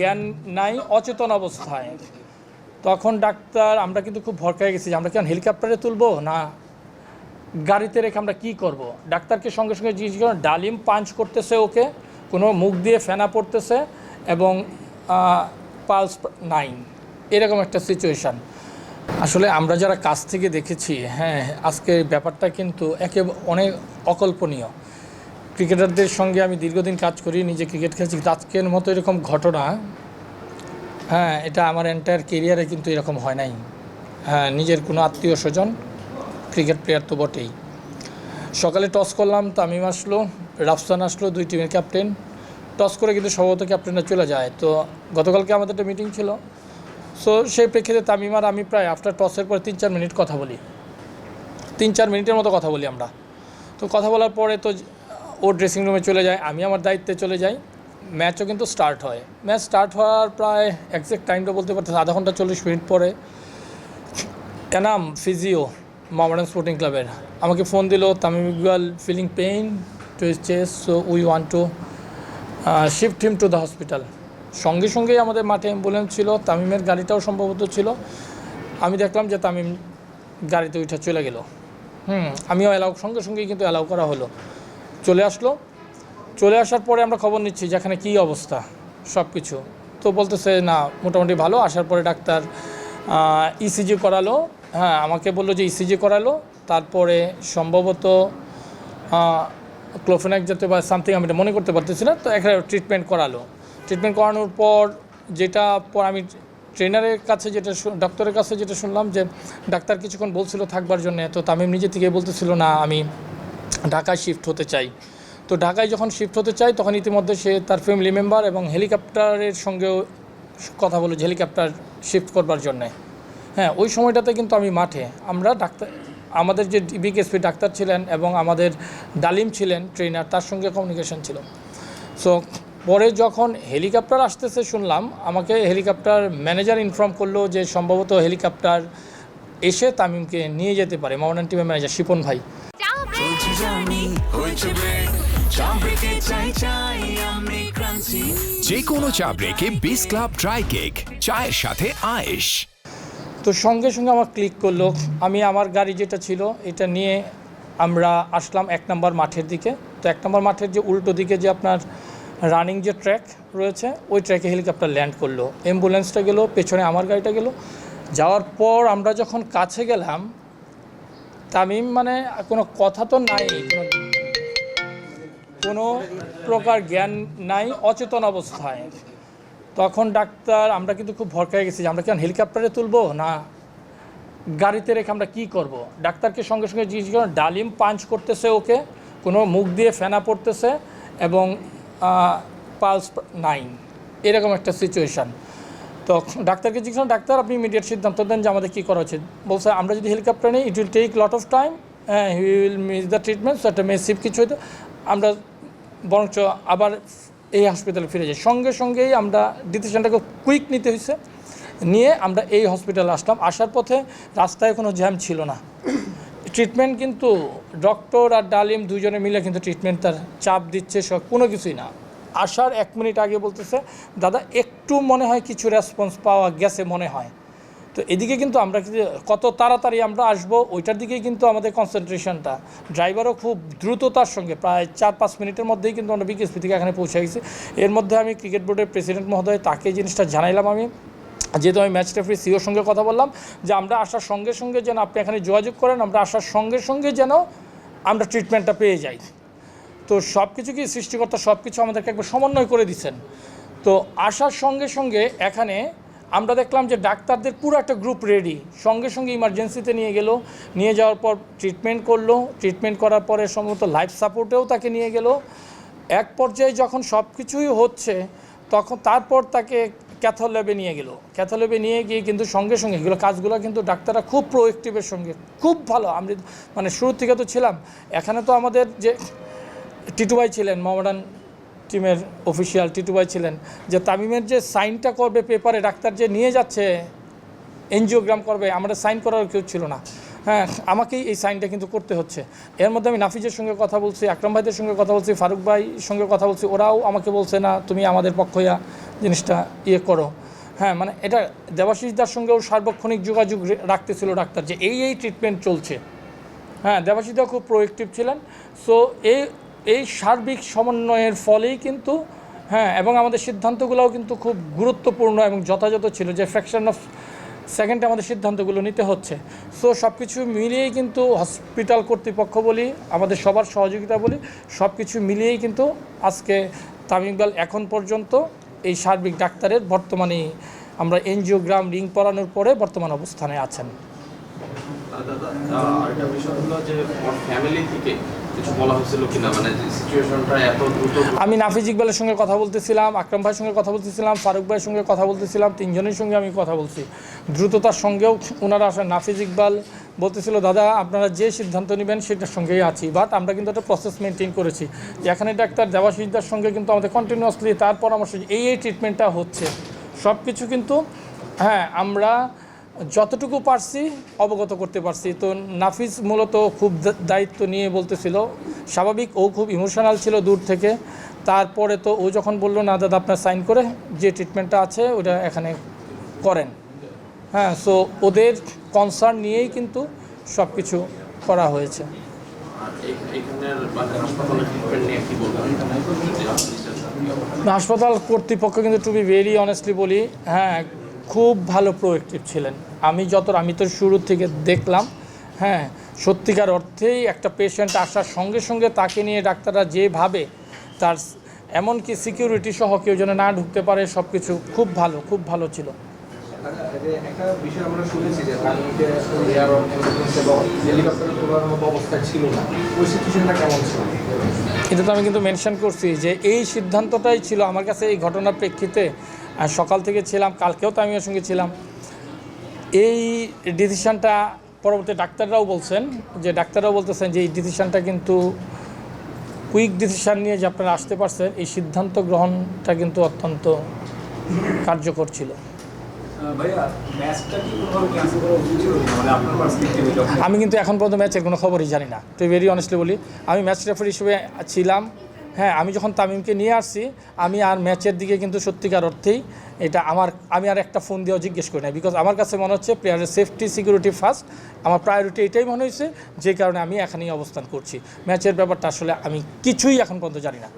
জ্ঞান নাই, অচেতন অবস্থায়। তখন ডাক্তার, আমরা কিন্তু খুব ভরকায় গেছি আমরা কেন হেলিকপ্টারে তুলবো না গাড়িতে রেখে আমরা কী করব? ডাক্তারকে সঙ্গে সঙ্গে জিজ্ঞেস করেন ডালিম পাঞ্চ করতেছে ওকে, কোনো মুখ দিয়ে ফেনা পড়তেছে এবং পালস নাইন এরকম একটা সিচুয়েশান আসলে আমরা যারা কাছ থেকে দেখেছি হ্যাঁ আজকে ব্যাপারটা কিন্তু একে অনেক অকল্পনীয়। ক্রিকেটারদের সঙ্গে আমি দীর্ঘদিন কাজ করি, নিজে ক্রিকেট খেলছি। আজকের মতো এরকম ঘটনা হ্যাঁ এটা আমার এন্টায়ার কেরিয়ারে কিন্তু এরকম হয় নাই। হ্যাঁ নিজের কোনো আত্মীয় স্বজন ক্রিকেট প্লেয়ার তো বটেই। সকালে টস করলাম, তামিম আসলো, রাফসান আসলো, দুই টিমের ক্যাপ্টেন টস করে কিন্তু সম্ভবত ক্যাপ্টেনরা চলে যায়। তো গতকালকে আমাদের একটা মিটিং ছিল। সো সেই প্রেক্ষিতে তামিম আর আমি প্রায় আফটার টসের পরে তিন চার মিনিট কথা বলি। তিন চার মিনিটের মতো কথা বলি আমরা। তো কথা বলার পরে তো ও ড্রেসিং রুমে চলে যায়, আমি আমার দায়িত্বে চলে যাই। ম্যাচও কিন্তু স্টার্ট হয়। ম্যাচ স্টার্ট হওয়ার প্রায় একজ্যাক্ট টাইমটা বলতে পারতেছে আধা ঘণ্টা চল্লিশ মিনিট পরে এনাম ফিজিও মোহামেডান স্পোর্টিং ক্লাবের, আমাকে ফোন দিল, Tamim Iqbal feeling pain to his chest so we want to shift him to the hospital সঙ্গে সঙ্গেই আমাদের মাঠে অ্যাম্বুলেন্স ছিল, তামিমের গাড়িটাও সম্ভবত ছিল। আমি দেখলাম যে তামিম গাড়িতে উঠে চলে গেল। হুম, আমিও অ্যালাউ সঙ্গে সঙ্গেই কিন্তু অ্যালাউ করা হলো। চলে আসলো। চলে আসার পরে আমরা খবর নিচ্ছি যে এখানে কী অবস্থা, সব কিছু। তো বলতেছে, না, মোটামুটি ভালো। আসার পরে ডাক্তার ইসিজি করালো। হ্যাঁ আমাকে বলল যে ইসিজি করালো। তারপরে সম্ভবত ক্লোফেনাক যাতে বা সামথিং আমি মনে করতে পারতেছি না। তো এখানে ট্রিটমেন্ট করালো। ট্রিটমেন্ট করানোর পর যেটা, পর আমি ট্রেনারের কাছে যেটা ডক্টরের কাছে যেটা শুনলাম যে ডাক্তার কিছুক্ষণ বলছিল থাকবার জন্য। তো তামিম নিজে থেকে বলতেছিল, না, আমি ঢাকায় শিফট হতে চাই। তো ঢাকায় যখন শিফট হতে চাই, তখন ইতিমধ্যে সে তার ফ্যামিলি মেম্বার এবং হেলিকপ্টারের সঙ্গেও কথা বলে যে হেলিকপ্টার শিফট করবার জন্যে। হ্যাঁ ওই সময়টাতে কিন্তু আমি মাঠে। আমরা ডাক্তার, আমাদের যে বিকেএসপি ডাক্তার ছিলেন এবং আমাদের ডালিম ছিলেন ট্রেনার তার সঙ্গে কমিউনিকেশন ছিল। সো পরে যখন হেলিকপ্টার আসতেছে শুনলাম, আমাকে হেলিকপ্টার ম্যানেজার ইনফর্ম করল যে সম্ভবত হেলিকপ্টার এসে তামিমকে নিয়ে যেতে পারে মাওনান টিমের ম্যানেজার শিপন ভাই। চা চাই যে কোনো চা ব্রেকে বিস ক্লাব ড্রাই কেক চায়ের সাথে আয়েশ। তো সঙ্গে সঙ্গে আমার ক্লিক করল। আমি আমার গাড়ি যেটা ছিল, এটা নিয়ে আমরা আসলাম এক নম্বর মাঠের দিকে। তো এক নম্বর মাঠের যে উল্টো দিকে যে আপনার রানিং যে ট্র্যাক রয়েছে, ওই ট্র্যাকে হেলিকপ্টার ল্যান্ড করল। অ্যাম্বুলেন্সটা গেলো, পেছনে আমার গাড়িটা গেলো। যাওয়ার পর আমরা যখন কাছে গেলাম, তামিম মানে কোনো কথা তো নাই, কোনো কোনো প্রকার জ্ঞান নাই অচেতন অবস্থায়। তখন ডাক্তার আমরা কিন্তু খুব ভরকায় গেছি যে আমরা কেন হেলিকপ্টারে তুলবো না গাড়িতে রেখে আমরা কী করব? ডাক্তারকে সঙ্গে সঙ্গে জিজ্ঞেস করেন ডালিম পাঞ্চ করতেছে ওকে কোনো মুখ দিয়ে ফেনা পড়তেছে এবং পালস নাইন এরকম একটা সিচুয়েশান তো ডাক্তারকে জিজ্ঞেস করলাম, ডাক্তার আপনি ইমিডিয়েট সিদ্ধান্ত দেন যে আমাদের কী করা উচিত? বলছে আমরা যদি হেলিকপ্টার নিই it will take lot of time হ্যাঁ he will miss the treatment so একটা মেসিভ কিছু হইতে আমরা বরঞ্চ আবার এই হসপিটালে ফিরে যাই। সঙ্গে সঙ্গেই আমরা ডিসিশনটাকে কুইক নিতে হয়েছে নিয়ে আমরা এই হসপিটালে আসলাম। আসার পথে রাস্তায় কোনো জ্যাম ছিল না। ট্রিটমেন্ট কিন্তু ডক্টর আর ডালিম দুজনে মিলে কিন্তু ট্রিটমেন্ট তার চাপ দিচ্ছে, সব কোনো কিছুই না। আসার এক মিনিট আগে বলতেছে, দাদা, একটু মনে হয় কিছু রেসপন্স পাওয়া গেছে মনে হয়। তো এদিকে কিন্তু আমরা কত তাড়াতাড়ি আমরা আসব, ওইটার দিকেই কিন্তু আমাদের কনসেন্ট্রেশনটা ড্রাইভারও খুব দ্রুততার সঙ্গে, প্রায় চার পাঁচ মিনিটের মধ্যেই কিন্তু আমরা বিকেএসপি থেকে এখানে পৌঁছে গেছি। এর মধ্যে আমি ক্রিকেট বোর্ডের প্রেসিডেন্ট মহোদয়, তাকে জিনিসটা জানাইলাম আমি। যেহেতু আমি ম্যাচ রেফারি সিওর সঙ্গে কথা বললাম, যে আমরা আসার সঙ্গে সঙ্গে যেন আপনি এখানে যোগাযোগ করেন, আমরা আসার সঙ্গে সঙ্গে যেন আমরা ট্রিটমেন্টটা পেয়ে যাই। তো সব কিছু কি সৃষ্টিকর্তা সব কিছু আমাদেরকে একবার সমন্বয় করে দিচ্ছেন? তো আসার সঙ্গে সঙ্গে এখানে আমরা দেখলাম যে ডাক্তারদের পুরো একটা গ্রুপ রেডি সঙ্গে সঙ্গে ইমার্জেন্সিতে নিয়ে গেল, নিয়ে যাওয়ার পর ট্রিটমেন্ট করল। ট্রিটমেন্ট করার পরে সম্ভবত লাইফ সাপোর্টেও তাকে নিয়ে গেল। এক পর্যায়ে যখন সব কিছুই হচ্ছে, তখন তারপর তাকে ক্যাথল ল্যাবে নিয়ে গেল। ক্যাথল ল্যাবে নিয়ে গিয়ে কিন্তু সঙ্গে সঙ্গে এগুলো কাজগুলো কিন্তু ডাক্তাররা খুব প্রোয়েক্টিভের সঙ্গে, খুব ভালো। আমি মানে শুরু থেকে তো ছিলাম। এখানে তো আমাদের যে টিটুবাই ছিলেন, মোহামেডান টিমের অফিসিয়াল টিটুবাই ছিলেন, যে তামিমের যে সাইনটা করবে পেপারে, ডাক্তার যে নিয়ে যাচ্ছে, এনজিওগ্রাম করবে আমাদের সাইন করার কেউ ছিল না। হ্যাঁ আমাকেই এই সাইনটা কিন্তু করতে হচ্ছে। এর মধ্যে আমি নাফিজের সঙ্গে কথা বলছি, আকরাম ভাইদের সঙ্গে কথা বলছি, ফারুক ভাই সঙ্গে কথা বলছি, ওরাও আমাকে বলছে, না, তুমি আমাদের পক্ষ হইয়া জিনিসটা ইয়ে করো। হ্যাঁ মানে এটা দেবাশিসদার সঙ্গেও সার্বক্ষণিক যোগাযোগ রাখতেছিল ডাক্তার যে এই এই ট্রিটমেন্ট চলছে। হ্যাঁ দেবাশিসদা খুব প্রোয়েক্টিভ ছিলেন। সো এই এই সার্বিক সমন্বয়ের ফলেই কিন্তু হ্যাঁ এবং আমাদের সিদ্ধান্তগুলোও কিন্তু খুব গুরুত্বপূর্ণ এবং যথাযথ ছিল যে ফ্র্যাকশন অফ সেকেন্ডে আমাদের সিদ্ধান্তগুলো নিতে হচ্ছে। সো সব কিছু মিলিয়েই কিন্তু হসপিটাল কর্তৃপক্ষ বলি, আমাদের সবার সহযোগিতা বলি সব কিছু মিলিয়েই কিন্তু আজকে তামিম ইকবাল এখন পর্যন্ত এই সার্বিক ডাক্তারের বর্তমানে আমরা এনজিওগ্রাম রিং পরানোর পরে বর্তমান অবস্থানে আছেন। মানে আমি নাফিজ ইকবালের সঙ্গে কথা বলতেছিলাম, আকরাম ভাইয়ের সঙ্গে কথা বলতেছিলাম, ফারুক ভাইয়ের সঙ্গে কথা বলতেছিলাম, তিনজনের সঙ্গে আমি কথা বলছি। দ্রুততার সঙ্গেও ওনারা আসেন। নাফিজ ইকবাল বলতেছিল, দাদা, আপনারা যে সিদ্ধান্ত নেবেন সেটার সঙ্গেই আছি বাট আমরা কিন্তু একটা প্রসেস মেনটেন করেছি। এখানে ডাক্তার দেবাশিসদার সঙ্গে কিন্তু আমাদের কন্টিনিউয়াসলি তার পরামর্শ এই এই ট্রিটমেন্টটা হচ্ছে। সব কিছু কিন্তু হ্যাঁ আমরা যতটুকু পারছি অবগত করতে পারছি। তো নাফিস মূলত খুব দায়িত্ব নিয়ে বলতেছিল। স্বাভাবিক, ও খুব ইমোশনাল ছিল দূর থেকে। তারপরে তো ও যখন বলল, না দাদা, আপনার সাইন করে যে ট্রিটমেন্টটা আছে, ওটা এখানে করেন। হ্যাঁ সো ওদের কনসার্ন নিয়েই কিন্তু সব কিছু করা হয়েছে। হাসপাতাল কর্তৃপক্ষ কিন্তু টু বি ভেরি অনেস্টলি বলি হ্যাঁ খুব ভালো প্রোয়েক্টিভ ছিলেন। আমি যত, আমি তো শুরু থেকে দেখলাম হ্যাঁ সত্যিকার অর্থেই একটা পেশেন্ট আসার সঙ্গে সঙ্গে তাকে নিয়ে ডাক্তাররা যেভাবে তার এমনকি সিকিউরিটি সহ কেউ যেন না ঢুকতে পারে সব কিছু খুব ভালো খুব ভালো ছিল। একটা ছিল না কেমন এটা তো আমি কিন্তু মেনশন করছি যে এই সিদ্ধান্তটাই ছিল আমার কাছে এই ঘটনার প্রেক্ষিতে আহ, সকাল থেকে ছিলাম কালকেও তো আমি ওর সঙ্গে ছিলাম। এই ডিসিশানটা পরবর্তী ডাক্তাররাও বলছেন যে ডাক্তাররাও বলতেছেন যে এই ডিসিশানটা কিন্তু কুইক ডিসিশান নিয়ে যে আপনারা আসতে পারছেন এই সিদ্ধান্ত গ্রহণটা কিন্তু অত্যন্ত কার্যকর ছিল? মানে আমি কিন্তু এখন পর্যন্ত ম্যাচের কোনো খবরই জানি না। তো ভেরি অনেস্টলি বলি আমি ম্যাচ রেফারি হিসেবে ছিলাম হ্যাঁ আমি যখন তামিমকে নিয়ে আসছি, আমি আর ম্যাচের দিকে কিন্তু সত্যিকার অর্থেই এটা আমার, আমি আর একটা ফোন দিয়েও জিজ্ঞেস করি না বিকজ আমার কাছে মনে হচ্ছে প্লেয়ারের সেফটি সিকিউরিটি ফার্স্ট আমার প্রায়োরিটি এটাই মনে হয়েছে, যে কারণে আমি এখানেই অবস্থান করছি। ম্যাচের ব্যাপারটা আসলে আমি কিছুই এখন পর্যন্ত জানি না।